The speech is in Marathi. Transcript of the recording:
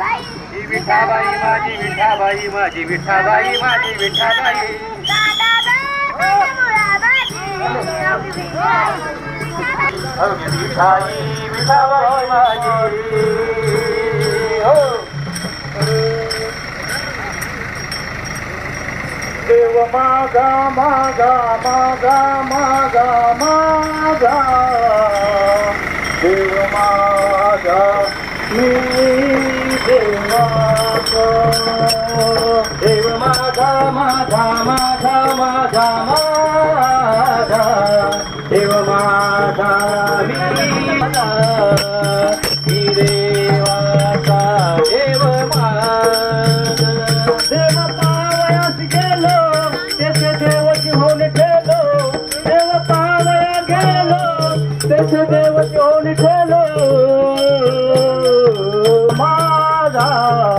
ही विठाबाई माझी विठाबाई माझी विठाबाई माझी विठाबाई विठाई विठाबाई. माझी हो देव मागा मागा मागा मागा मागा देव मागा मी देव मागा माझा माझा माझा माझा देव माझा मी देवाचा देव माझा देव पावयास गेलो देवची होऊन ठेलो देव पावया गेलो तेथे देवची होऊन ठेलो माझा